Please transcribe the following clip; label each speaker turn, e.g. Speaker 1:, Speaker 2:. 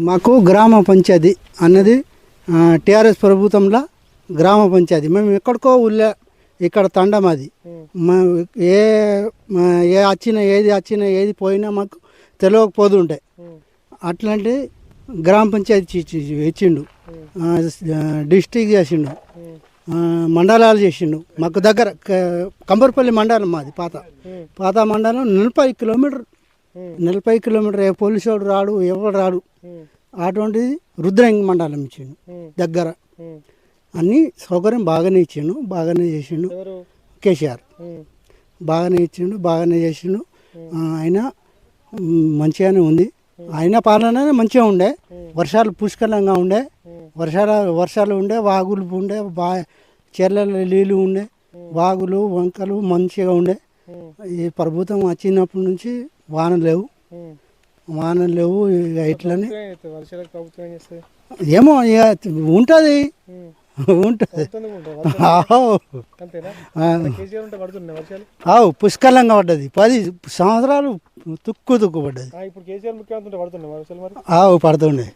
Speaker 1: మాకు గ్రామ పంచాయతీ అన్నది టీఆర్ఎస్ ప్రభుత్వంలో గ్రామ పంచాయతీ. మేము ఎక్కడికో ఊళ్ళో ఇక్కడ తండ మా ఏ ఏ వచ్చినా ఏది వచ్చినా ఏది పోయినా మాకు తెలియకపోతుంటాయి అట్లాంటి గ్రామ పంచాయతీ ఇచ్చి- ఇచ్చిండు. డిస్టిక్ చేసిండు. మండలాలు చేసిండు. మాకు దగ్గర కంబర్పల్లి మండలం మాది పాత. పాత మండలం నలభై కిలోమీటర్ నలభై కిలోమీటర్ ఏ పోలీసు వాడు రాడు ఎవడు రాడు. అటువంటిది రుద్రంగి మండలం ఇచ్చిండు దగ్గర. అన్ని సౌకర్యం బాగానే ఇచ్చిండు బాగానే చేసిండు కేసీఆర్. బాగానే ఇచ్చిండు బాగానే చేసిండు. ఆయన మంచిగానే ఉంది. ఆయన పాలన మంచిగా ఉండే. వర్షాలు పుష్కలంగా ఉండే. వర్షాలు వర్షాలు ఉండే వాగులు ఉండే బా చెర్లలో నీళ్ళు ఉండే వాగులు వంకలు మంచిగా ఉండే. ఈ ప్రభుత్వం వచ్చినప్పటి నుంచి వానలు లేవు. వానలు లేవు ఇక ఇట్లనే ఏమో ఇక ఉంటుంది. ఉంటుంది. ఆవు పుష్కలంగా పడ్డది. పది సంవత్సరాలు తుక్కు తుక్కు పడ్డది. ఆవు పడుతుండే.